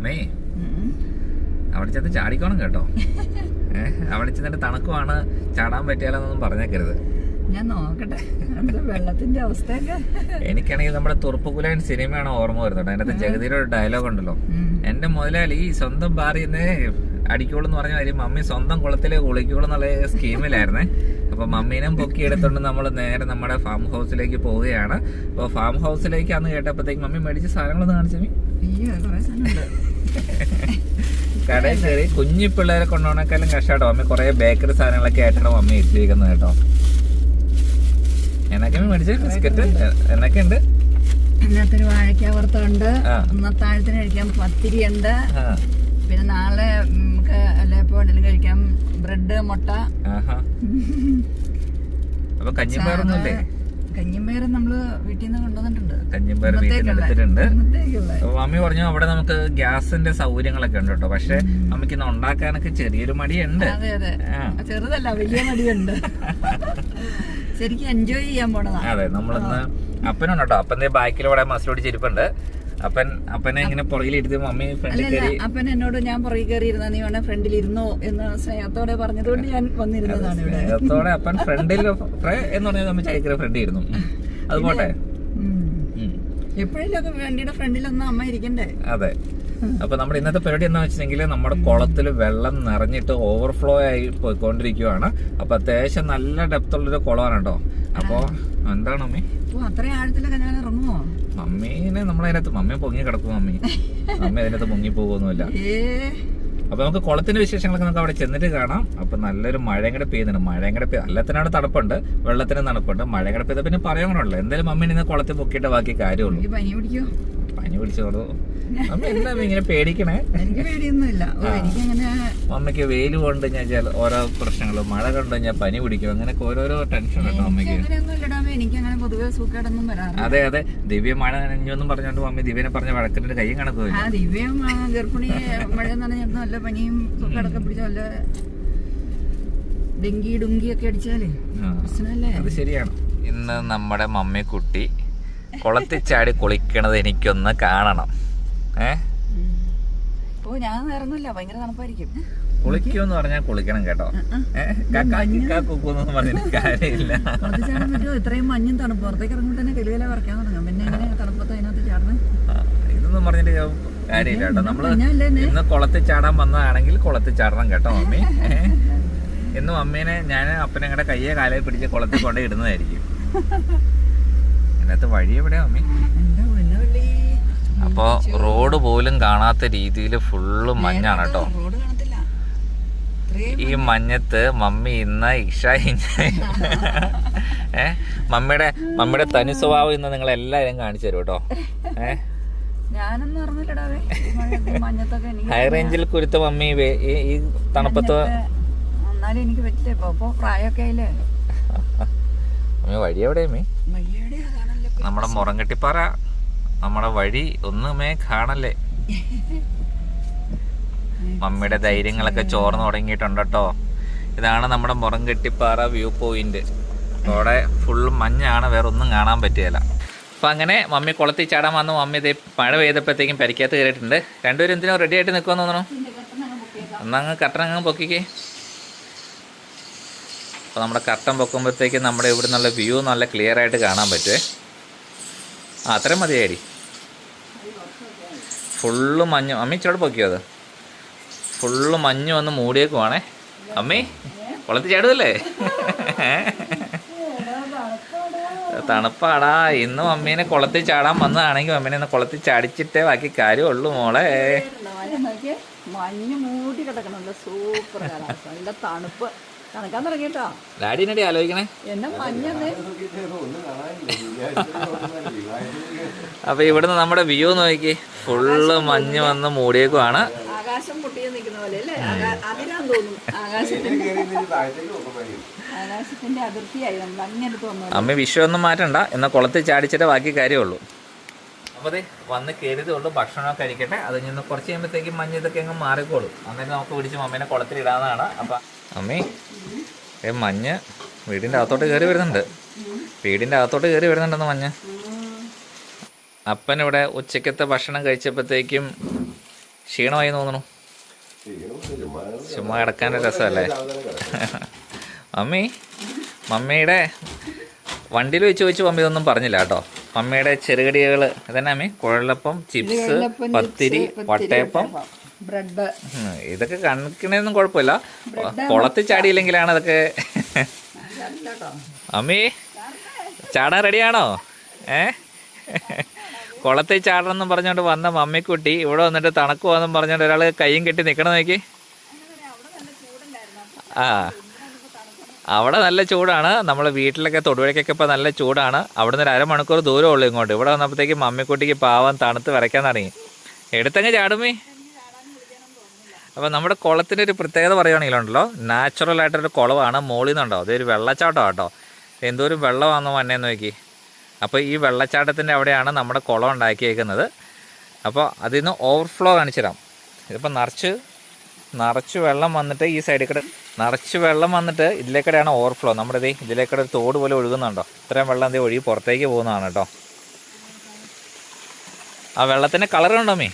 May. അവിടെ ചെന്ന് ചാടിക്കോണം കേട്ടോ. ഏഹ് അവിടെ ചെന്നിട്ട് തണുക്കുവാണ് ചാടാൻ പറ്റിയാലെന്നൊന്നും പറഞ്ഞേക്കരുത്. ഞാൻ നോക്കട്ടെ. വെള്ളത്തിന്റെ അവസ്ഥയൊക്കെ. എനിക്കാണെങ്കിൽ നമ്മുടെ തുറപ്പുകുലാൻ സിനിമയാണ് ഓർമ്മ വരുന്നത്. അതിനകത്ത് ജഗതിയുടെ ഒരു ഡയലോഗ് ഉണ്ടല്ലോ. എന്റെ മുതലാളി ഈ സ്വന്തം ബാറിന്ന് അടിക്കോളെന്ന് പറഞ്ഞ കാര്യം മമ്മി സ്വന്തം കുളത്തിലെ കുളിക്കോളെന്നുള്ള സ്കീമിലായിരുന്നേ അപ്പൊ മമ്മീനും പൊക്കി എടുത്തോണ്ട് നമ്മൾ നേരെ നമ്മുടെ ഫാം ഹൗസിലേക്ക് പോവുകയാണ്. അപ്പൊ ഫാം ഹൗസിലേക്ക് അന്ന് കേട്ടപ്പോഴത്തേക്ക് മമ്മി മേടിച്ച സാധനങ്ങളൊന്ന് കാണിച്ചു കടയിൽ കയറി കുഞ്ഞു പിള്ളേരെ കൊണ്ടുപോകണേക്കാളും കഷ്ടാട്ടോ. മമ്മി കൊറേ ബേക്കറി സാധനങ്ങളൊക്കെ ആയിട്ടാണ് മമ്മി ഇട്ടിരിക്കുന്നത് കേട്ടോ. എന്നൊക്കെ മേടിച്ച ബിസ്ക്കറ്റ് എന്നൊക്കെ ഉണ്ട് അതിനകത്തൊരു വാഴയ്ക്ക വറുത്തുണ്ട് കഴിക്കാൻ പത്തിരി ഉണ്ട് പിന്നെ നാളെ നമുക്ക് അല്ലപ്പോൾ എന്തെങ്കിലും കഴിക്കാം. ബ്രെഡ് മുട്ട. അപ്പൊ കഞ്ഞിപ്പയറൊന്നുമില്ലേ കഞ്ഞിമ്പയറും നമ്മൾ വീട്ടിൽ നിന്ന് കൊണ്ടുവന്നിട്ടുണ്ട്. കഞ്ഞിപ്പയർ വീട്ടിൽ നിന്ന് എടുത്തിട്ടുണ്ട് മമ്മി പറഞ്ഞു അവിടെ നമുക്ക് ഗ്യാസിന്റെ സൗകര്യങ്ങളൊക്കെ ഉണ്ട് കേട്ടോ. പക്ഷെ നമുക്ക് ഇന്ന് ഉണ്ടാക്കാനൊക്കെ ചെറിയൊരു മടിയുണ്ട്. ചെറുതല്ല വലിയ മടിയുണ്ട്. ശരിക്കും എൻജോയ് ചെയ്യാൻ പോണതാ. അതെ നമ്മളിന്ന് അപ്പനുണ്ട് കേട്ടോ. അപ്പന്റെ ബാക്കിലൂടെ മസിലോട് ചെരുപ്പുണ്ട്. അപ്പൻ അപ്പനെ ഇങ്ങനെ പുറകിലിരുത്തി മമ്മി ഫ്രണ്ടിൽ കയറി. അപ്പൻ എന്നോട് ഞാൻ പുറകെ കയറിയിരുന്ന നീ വേണേ ഫ്രണ്ടിൽ ഇരുന്നോ എന്ന് സ്നേഹത്തോടെ പറഞ്ഞതുകൊണ്ട് ഞാൻ വന്നിരുന്നതാണ് ഇവിടെ. സ്നേഹത്തോടെ അപ്പൻ ഫ്രണ്ടിൽ എന്ന് പറഞ്ഞാൽ നമ്മൾ ചൈക്കര ഫ്രണ്ടിൽ ഇരുന്നു അത് പോട്ടെ. എപ്പോഴെങ്കിലൊക്കെ വണ്ടിയുടെ ഫ്രണ്ടിലൊന്നും അമ്മ ഇരിക്കണ്ടേ? അതെ. അപ്പൊ നമ്മൾ ഇന്നത്തെ പരിപാടി എന്താ വെച്ചിട്ടുണ്ടെങ്കിൽ നമ്മുടെ കുളത്തിൽ വെള്ളം നിറഞ്ഞിട്ട് ഓവർഫ്ലോ ആയി പോയിക്കൊണ്ടിരിക്കുവാണ്. അപ്പൊ അത്യാവശ്യം നല്ല ഡെപ്ത് ഉള്ളൊരു കുളമാണ് കേട്ടോ. അപ്പൊ എന്താണ് അമ്മേ അത്രയും ആഴത്തിലൊക്കെ ഞാൻ ഇറങ്ങുമോ മമ്മീനെ നമ്മളതിനകത്ത് മമ്മി പൊങ്ങി കിടക്കും മമ്മി മമ്മി അതിനകത്ത് പൊങ്ങി പോകുന്നില്ല ഏ. അപ്പൊ നമുക്ക് കുളത്തിന്റെ വിശേഷങ്ങളൊക്കെ നമുക്ക് അവിടെ ചെന്നിട്ട് കാണാം. അപ്പൊ നല്ലൊരു മഴയും കൂടെ പെയ്യുന്നുണ്ട്. മഴയും കൂടെ പെയ്യ എല്ലാത്തിനാണ് തണുപ്പുണ്ട്. വെള്ളത്തിന് തണുപ്പുണ്ട്. മഴയും കൂടെ പെയ്ത പിന്നെ പറയാനുള്ളൂ എന്തായാലും മമ്മി ഇന്ന് കുളത്തിൽ പൊക്കിയിട്ട് ബാക്കി കാര്യമുള്ളൂ. പനി പിടിച്ചോളൂ. അമ്മ എന്താ ഇങ്ങനെ പേടിക്കണേ? മമ്മയ്ക്ക് വെയിൽ കൊണ്ട് കഴിഞ്ഞാൽ ഓരോ പ്രശ്നങ്ങളും മഴ കണ്ടു കഴിഞ്ഞാൽ പനി പിടിക്കും. അങ്ങനെയൊക്കെ ഓരോരോ ടെൻഷൻ ഉണ്ടോ മമ്മയ്ക്ക് ഇല്ലടാമേ പൊതുവെ സൂക്കേടൊന്നും വരാറില്ല. അതെ അതെ. ദിവ്യ മഴ നനഞ്ഞൊന്നും പറഞ്ഞോണ്ട് മമ്മി ദിവ്യനെ പറഞ്ഞ വഴക്കിന്റെ കൈയും കണക്ക് ആ ദിവ്യം ഗർഭിണി മഴ നനഞ്ഞിരുന്നു വല്ല പനിയും സൂക്കേടൊക്കെ പിടിച്ച വല്ല ഡെങ്കി ഡുങ്കി ഒക്കെ അടിച്ചാലേ. പ്രശ്നമല്ലേ? അത് ശരിയാണ്. ഇന്ന് നമ്മുടെ മമ്മി കുട്ടി കുളത്തിൽ ചാടി കുളിക്കണത് എനിക്കൊന്ന് കാണണം. ഏ. ഓ ഞാൻ നേരൊന്നുമില്ല ഭയങ്കര തണുപ്പായിരിക്കും. കുളിക്കുമെന്ന് പറഞ്ഞാൽ കുളിക്കണം കേട്ടോ. ഏ കുക്കൊന്നും പറഞ്ഞിട്ട് കാര്യമില്ല. പറ്റുമോ? ഇത്രയും മഞ്ഞും തണുപ്പ്. പുറത്തേക്ക് ഇറങ്ങുമ്പോൾ തന്നെ കെലുകല വറക്കാൻ തുടങ്ങും. പിന്നെ എങ്ങനെ തണുപ്പത്ത് അതിനകത്ത് ചാടണം? ഇതൊന്നും പറഞ്ഞിട്ട് കാര്യമില്ല കേട്ടോ. നമ്മൾ? ഇന്ന് കുളത്തിൽ ചാടാൻ വന്നതാണെങ്കിൽ കുളത്തിൽ ചാടണം കേട്ടോ മമ്മി. എന്നും അമ്മേനെ ഞാൻ ഞാൻ കൂടെ കയ്യെ കാലയിൽ പിടിച്ച് കുളത്തിൽ കൊണ്ട് ഇടുന്നതായിരിക്കും. അതിനകത്ത് വഴി എവിടെയാ മമ്മി? എന്റെ പൊന്നവള്ളി. അപ്പൊ റോഡ് പോലും കാണാത്ത രീതിയിൽ ഫുള്ള് മഞ്ഞാണ് കേട്ടോ. ഈ മഞ്ഞത്ത് മമ്മി ഇന്ന് ഇഷ ഏ? മമ്മിയുടെ മമ്മിയുടെ തനി സ്വഭാവം ഇന്ന് നിങ്ങൾ എല്ലാരും കാണിച്ചു തരും കേട്ടോ. ഏ? ഹൈ റേഞ്ചിൽ കുരുത്ത മമ്മി ഈ തണുപ്പത്ത് എന്നാലും എനിക്ക് പറ്റില്ല. ഇപ്പൊ ഇപ്പൊ പ്രായമൊക്കെ ആയില്ലേ? വഴി എവിടെ നമ്മുടെ മുറം കെട്ടിപ്പാറ. നമ്മുടെ മുറങ്കട്ടിപ്പാറ നമ്മുടെ വഴി ഒന്നുമേ കാണല്ലേ? മമ്മിയുടെ ധൈര്യങ്ങളൊക്കെ ചോർന്നു തുടങ്ങിയിട്ടുണ്ട് കേട്ടോ ഇതാണ് നമ്മുടെ മുറംകെട്ടിപ്പാറ വ്യൂ പോയിന്റ്. അവിടെ ഫുൾ മഞ്ഞാണ് വേറെ ഒന്നും കാണാൻ പറ്റുകയില്ല അപ്പം അങ്ങനെ മമ്മി കുളത്തിൽ ചാടാൻ വന്നു. മമ്മി ഇതേ മഴ പെയ്തപ്പോഴത്തേക്കും പരിക്കകത്ത് കയറിയിട്ടുണ്ട്. രണ്ടുപേരും എന്തിനാ റെഡി ആയിട്ട് നിൽക്കുമെന്ന് തോന്നണു എന്നങ്ങ് കട്ടൻ അങ്ങ് പൊക്കിക്കേ. അപ്പോൾ നമ്മുടെ കട്ടൻ പൊക്കുമ്പോഴത്തേക്കും നമ്മുടെ ഇവിടെ നിന്നുള്ള വ്യൂ നല്ല ക്ലിയർ ആയിട്ട് കാണാൻ പറ്റുമേ ആ അത്രയും മതിയായി ഫുള്ള് മഞ്ഞ്. അമ്മി ചോട് പൊക്കിയോ അത്? ഫുള്ള് മഞ്ഞ് വന്ന് മൂടിയേക്കുവാണേ. അമ്മേ വളർത്തി ചാടുമല്ലേ തണുപ്പാടാ. ഇന്ന് അമ്മീനെ കുളത്തിൽ ചാടാൻ വന്നതാണെങ്കിൽ മമ്മീനെ ഇന്ന് കുളത്തിൽ ചാടിച്ചിട്ടേ ബാക്കി കാര്യമുള്ളൂ മോളെ. മഞ്ഞ് മൂടി കിടക്കണല്ലോ സൂപ്പർ കാലാവസ്ഥ നല്ല തണുപ്പ്. ആലോചിക്കണേ? എന്നെ മഞ്ഞന്ന്. അപ്പൊ ഇവിടുന്ന് നമ്മുടെ വ്യൂ നോക്കി. ഫുള്ള് മഞ്ഞ് വന്ന് മൂടിയേക്കുവാണ്. ആകാശം പൊട്ടിയ നിൽക്കുന്ന പോലെ അല്ലേ? ആകാ- തോന്നും തോന്നുന്നു ആകാശത്തിന്റെ ആകാശത്തിന്റെ അതിർത്തിയായി നമ്മൾ അങ്ങനെ തോന്നുന്നു. അമ്മ വിഷയമൊന്നും മാറ്റണ്ട. എന്നാൽ കുളത്തിൽ ചാടിച്ചിട്ടേ ബാക്കി കാര്യമുള്ളൂ. അപ്പോൾ അതെ വന്ന് കയറിയതേ ഉള്ളൂ. ഭക്ഷണമൊക്കെ കഴിക്കട്ടെ. അത് നിന്ന് കുറച്ച് കഴിയുമ്പോഴത്തേക്കും മഞ്ഞ് ഇതൊക്കെ അങ്ങ് മാറിക്കോളും. അന്നേരം നമുക്ക് പിടിച്ച് മമ്മീനെ കുളത്തിൽ ഇടാന്നാണ് അപ്പം അമ്മേ ഏ മഞ്ഞ് വീടിന്റെ അകത്തോട്ട് കയറി വരുന്നുണ്ട്. വീടിന്റെ അകത്തോട്ട് കയറി വരുന്നുണ്ടെന്ന് മഞ്ഞ്. അപ്പൻ ഇവിടെ ഉച്ചക്കത്തെ ഭക്ഷണം കഴിച്ചപ്പോഴത്തേക്കും ക്ഷീണമായി തോന്നണു. ചുമ്മാ കിടക്കാൻ രസമല്ലേ? മമ്മി മമ്മിയുടെ വണ്ടിയിൽ വെച്ച് വെച്ച് മമ്മി ഇതൊന്നും പറഞ്ഞില്ല കേട്ടോ. മമ്മിയുടെ ചെറുകടികൾ ഇതന്നെ അമ്മി കുഴലപ്പം ചിപ്സ് പത്തിരി വട്ടയപ്പം. ബ്രെഡ്. ഇതൊക്കെ കണക്കിനൊന്നും കുഴപ്പമില്ല. കുളത്തിൽ ചാടിയില്ലെങ്കിലാണ് അതൊക്കെ അമ്മി ചാടാൻ റെഡിയാണോ ഏ? കുളത്തിൽ ചാടണം എന്നും പറഞ്ഞുകൊണ്ട് വന്ന മമ്മിക്കുട്ടി ഇവിടെ വന്നിട്ട് തണക്കുവാന്നും പറഞ്ഞുകൊണ്ട് ഒരാൾ കൈയും കെട്ടി നിൽക്കണം നോക്കി. ആ അവിടെ നല്ല ചൂടാണ്. നമ്മൾ വീട്ടിലൊക്കെ തൊടുപുഴയ്ക്കൊക്കെ ഇപ്പോൾ നല്ല ചൂടാണ്. അവിടെ നിന്ന് ഒരു അരമണിക്കൂർ ദൂരം ഉള്ളൂ ഇങ്ങോട്ട്. ഇവിടെ വന്നപ്പോഴത്തേക്ക് മമ്മിക്കുട്ടിക്ക് പാവം തണുത്ത് വരയ്ക്കാൻ തുടങ്ങി. എടുത്തങ്ങ് ചാടുമേ അപ്പോൾ നമ്മുടെ കുളത്തിന്റെ ഒരു പ്രത്യേകത പറയുകയാണെങ്കിലുണ്ടല്ലോ നാച്ചുറൽ ആയിട്ടൊരു കുളമാണ് മോളിൽ നിന്നുണ്ടോ? അതൊരു വെള്ളച്ചാട്ടം കേട്ടോ. എന്തോരം വെള്ളമാണെന്ന് വന്നേന്ന് നോക്കി. അപ്പോൾ ഈ വെള്ളച്ചാട്ടത്തിന്റെ അവിടെയാണ് നമ്മുടെ കുളം ഉണ്ടാക്കിയേക്കുന്നത്. അപ്പോൾ അതിൽ നിന്ന് ഓവർഫ്ലോ കാണിച്ചു തരാം ഇതിപ്പോൾ നിറച്ച് നിറച്ച് വെള്ളം വന്നിട്ട് ഈ സൈഡിൽ കൂടെ നിറച്ച് വെള്ളം വന്നിട്ട് ഇതിലേക്കൂടെയാണ് ഓവർഫ്ലോ നമ്മുടെ ഇതേ ഇതിലേക്കൂടെ ഒരു തോട് പോലെ ഒഴുകുന്നുണ്ടോ? ഇത്രയും വെള്ളം എന്തേ ഒഴുകി പുറത്തേക്ക് പോകുന്നതാണ് കേട്ടോ. ആ വെള്ളത്തിന്റെ കളർ ഉണ്ടോ മീ?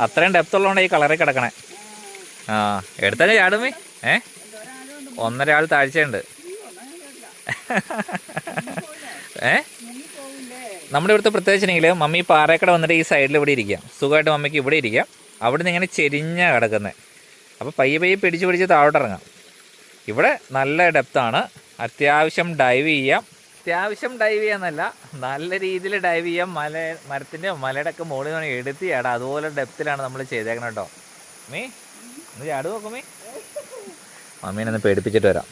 അത്രയും ഡെപ്ത് ഉള്ളതുകൊണ്ട് ഈ കളറിൽ കിടക്കണേ. ആ എടുത്താൽ ചാടും മീ? ഏ? ഒന്നര ആൾ താഴ്ചയുണ്ട്. ഏ? നമ്മുടെ ഇവിടുത്തെ പ്രത്യേകിച്ചിട്ടുണ്ടെങ്കിൽ മമ്മി പാറേക്കട വന്നിട്ട് ഈ സൈഡിൽ ഇവിടെ ഇരിക്കാം. സുഖമായിട്ട് മമ്മിക്ക് ഇവിടെ ഇരിക്കാം. അവിടെ നിന്ന് ഇങ്ങനെ ചെരിഞ്ഞ കിടക്കുന്നത് അപ്പോൾ പയ്യെ പയ്യെ പിടിച്ച് പിടിച്ച് താഴോട്ട് ഇറങ്ങാം ഇവിടെ നല്ല ഡെപ്താണ് അത്യാവശ്യം ഡൈവ് ചെയ്യാം. അത്യാവശ്യം ഡൈവ് ചെയ്യാന്നല്ല നല്ല രീതിയിൽ ഡൈവ് ചെയ്യാം. മല മരത്തിന്റെ മലയുടെ ഒക്കെ മുകളിൽ നിന്ന് എടുത്ത് ചാടാം അതുപോലെ ഡെപ്തിലാണ് നമ്മൾ ചെയ്തേക്കണം കേട്ടോ മീ ഒന്ന് ചാടു മീ മമ്മീനെ ഒന്ന് പേടിപ്പിച്ചിട്ട് വരാം.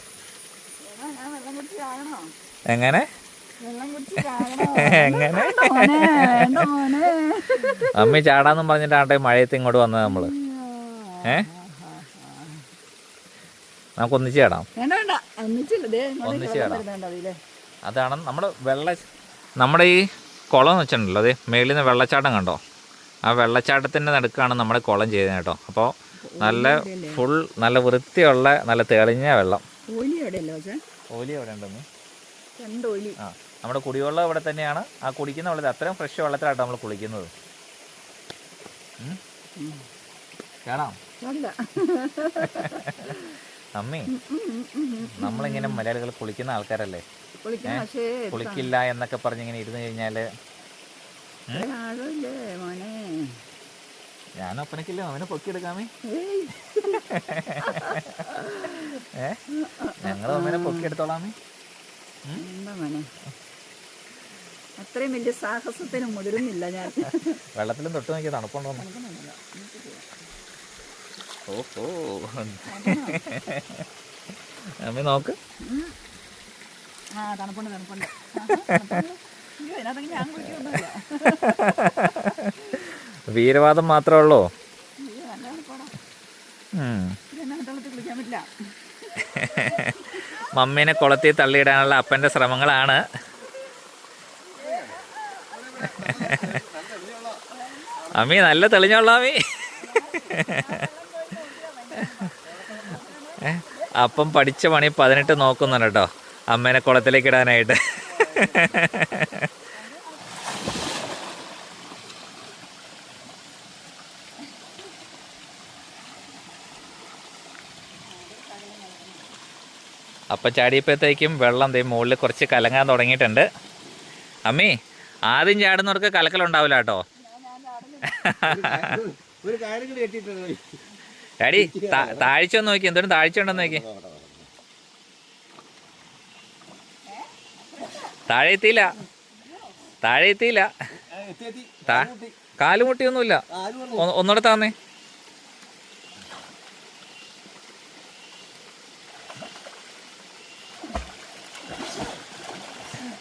എങ്ങനെ? എങ്ങനെ? അമ്മി ചാടാന്നും പറഞ്ഞിട്ടാട്ടെ മഴയത്ത് ഇങ്ങോട്ട് വന്നത് നമ്മൾ. ഏ? നമുക്ക് ഒന്നിച്ച് ചാടാം. ഒന്നിച്ച് ചാടാം. അതാണ് നമ്മൾ വെള്ള നമ്മുടെ ഈ കുളം എന്ന് വെച്ചിട്ടുണ്ടല്ലോ. അതെ മേളിൽ നിന്ന് വെള്ളച്ചാട്ടം കണ്ടോ? ആ വെള്ളച്ചാട്ടത്തിന്റെ നടുക്കാണ് നമ്മുടെ കുളം ചെയ്യുന്നത് കേട്ടോ. അപ്പോൾ നല്ല ഫുൾ നല്ല വൃത്തിയുള്ള നല്ല തെളിഞ്ഞ വെള്ളം. ഓലി എവിടെയല്ലോ പക്ഷേ? ഓലി എവിടെ ഉണ്ടെന്ന് രണ്ട് ഓലി. ആ. നമ്മുടെ കുടിവെള്ളം ഇവിടെ തന്നെയാണ്. ആ കുടിക്കുന്ന വെള്ളത്തിൽ അത്രയും ഫ്രഷ് വെള്ളത്തിലാട്ടോ നമ്മൾ കുളിക്കുന്നത്? കാണാം? അമ്മി നമ്മളിങ്ങനെ മലയാളികൾ കുളിക്കുന്ന ആൾക്കാരല്ലേ? കുളിക്കില്ല എന്നൊക്കെ പറഞ്ഞിങ്ങനെ ഇരുന്ന് കഴിഞ്ഞാൽ ഞാൻ ഒപ്പനക്കില്ല? അവനെ പൊക്കിയെടുക്കാമേ. ഏ? ഞങ്ങൾ അവനെ പൊക്കിയെടുത്തോളാമേ എന്താ മോനെ? അത്രയും വലിയ സാഹസത്തിന് മുതിരുന്നില്ല ഞാൻ. വെള്ളത്തിലും തൊട്ട് നോക്കിയ തണുപ്പുണ്ടോ ഓഹോ അമ്മ നോക്ക്. ആ തണുപ്പുണ്ട് തണുപ്പുണ്ട്. വീരവാദം മാത്രമേ ഉള്ളൂ? മമ്മീനെ കുളത്തിൽ തള്ളിയിടാനുള്ള അപ്പന്റെ ശ്രമങ്ങളാണ്. അമ്മി നല്ല തെളിഞ്ഞോളാം അമ്മി. അപ്പം പഠിച്ച പണി പതിനെട്ട് നോക്കുന്നുണ്ട് കേട്ടോ. അമ്മേനെ കുളത്തിലേക്ക് ഇടാനായിട്ട്. അപ്പം ചാടിയപ്പോഴത്തേക്കും വെള്ളം ദേ മുകളിൽ കുറച്ച് കലങ്ങാൻ തുടങ്ങിയിട്ടുണ്ട്. അമ്മി ആദ്യം ചാടുന്നവർക്ക് കലക്കലുണ്ടാവില്ല കേട്ടോ. ഡാഡി താഴ്ച ഒന്ന് നോക്കി എന്തോരം താഴ്ച ഉണ്ടെന്ന് നോക്കി. താഴെ എത്തിയില്ല. താഴെ എത്തിയില്ല. കാലുമുട്ടിയൊന്നുമില്ല. ഒന്നുകൂടെ താന്നേ.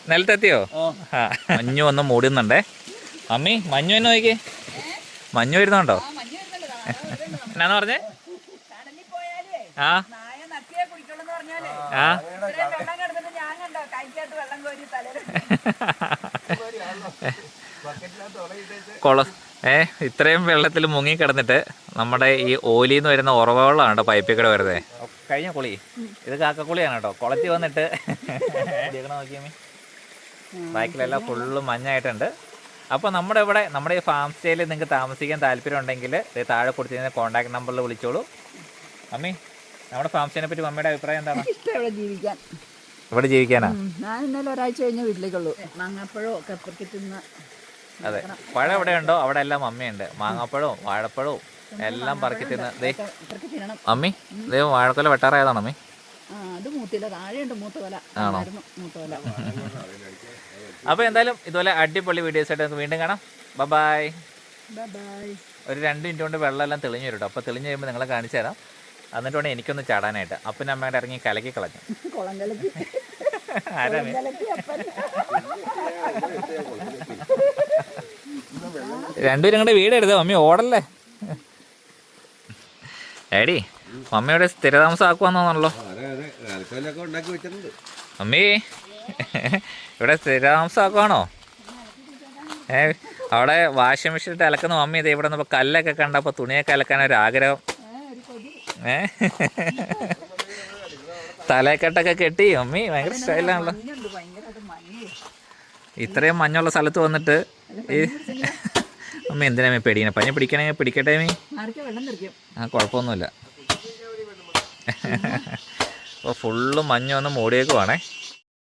നിലത്തെത്തിയോ? മഞ്ഞു ഒന്ന് മൂടുന്നുണ്ടേ. അമ്മി മഞ്ഞു എന്നെ നോക്കിയേ മഞ്ഞു വരുന്നുണ്ടോ? എന്നാന്ന് പറഞ്ഞേ? ആ? ആ? ഇത്രയും വെള്ളം കിടന്നിട്ട് ഞാൻ കണ്ടോ? കൈക്കകത്ത് വെള്ളം കോരി തലയിൽ. ബക്കറ്റിനകത്ത് ഏ ഇത്രയും വെള്ളത്തിൽ മുങ്ങി കിടന്നിട്ട് നമ്മുടെ ഈ ഓലിന്ന് നിന്ന് വരുന്ന ഉറവകളാണ് കേട്ടോ പൈപ്പിൽ കൂടെ വരുന്നത് കഴിഞ്ഞ കുളി. ഇത് കാക്കക്കുളിയാണ് കേട്ടോ. കുളത്തിൽ വന്നിട്ട്. നോക്കിയമ്മി ബാക്കിലെല്ലാം ഫുള്ള് മഞ്ഞായിട്ടുണ്ട്. അപ്പോൾ നമ്മുടെ ഇവിടെ നമ്മുടെ ഈ ഫാം സ്റ്റേയിൽ നിങ്ങൾക്ക് താമസിക്കാൻ താല്പര്യം ഉണ്ടെങ്കിൽ താഴെ കൊടുത്തിരുന്ന കോൺടാക്ട് നമ്പറിൽ വിളിച്ചോളൂ. മമ്മി നമ്മുടെ ഫാം സ്റ്റേനെ പറ്റി മമ്മിയുടെ അഭിപ്രായം എന്താണ്? ഇവിടെ ജീവിക്കാൻ. ഇവിടെ ജീവിക്കാനാ? ഞാൻ ഇന്നലെ ഒരാഴ്ച കഴിഞ്ഞ് വീട്ടിലേക്കുള്ളൂ. മാങ്ങാപ്പഴവും ഒക്കെ തിന്ന് അതെ പഴം എവിടെ ഉണ്ടോ അവിടെ എല്ലാം മമ്മിയുണ്ട് മാങ്ങാപ്പഴവും വാഴപ്പഴവും എല്ലാം പറക്കി തിന്ന്. ദേ ഒക്കെ പെറുക്കി അമ്മി ദേ വാഴക്കൊല വെട്ടാറായതാണോ അത് മൂത്തില്ല താഴെയുണ്ട് കൊല അപ്പോൾ എന്തായാലും ഇതുപോലെ അടിപൊളി വീഡിയോസ് ആയിട്ട് നമുക്ക് വീണ്ടും കാണാം. ബബായ് ഒരു രണ്ട് മിനിറ്റ് കൊണ്ട് വെള്ളമെല്ലാം തെളിഞ്ഞു വരും കേട്ടോ അപ്പോൾ തെളിഞ്ഞു കഴിയുമ്പോൾ നിങ്ങളെ കാണിച്ചു തരാം. എന്നിട്ട് വേണം എനിക്കൊന്ന് ചാടാനായിട്ട്. അപ്പം അമ്മയുടെ ഇറങ്ങി കലക്കി കളഞ്ഞു. രണ്ടുപേരും കൂടെ വീട് എടുത്തോ മമ്മി ഓടല്ലേ? ഏടി മമ്മിയുടെ സ്ഥിരതാമസം ആക്കുവാന്നോന്നല്ലോ. മമ്മി ഇവിടെ സ്ഥിരതാമസമാക്കുവാണോ ഏ അവിടെ വാഷിംഗ് മെഷീൻ ഇട്ട് അലക്കുന്ന. മമ്മി ഇത് ഇവിടെ നിന്ന് കല്ലൊക്കെ കണ്ടപ്പോൾ തുണിയൊക്കെ അലക്കാൻ ഒരു ആഗ്രഹം ഏ തലക്കെട്ടൊക്കെ കെട്ടി. അമ്മി ഭയങ്കര സ്റ്റൈലാണല്ലോ. ഇത്രയും മഞ്ഞുള്ള സ്ഥലത്ത് വന്നിട്ട് ഈ അമ്മ എന്തിനാ മീ പേടിക്കണേ? പനി പിടിക്കണമെങ്കിൽ പിടിക്കട്ടെ മീ ആ കുഴപ്പമൊന്നുമില്ല. അപ്പോൾ ഫുള്ള് മഞ്ഞ് വന്ന് മൂടിയേക്കുവാണേ.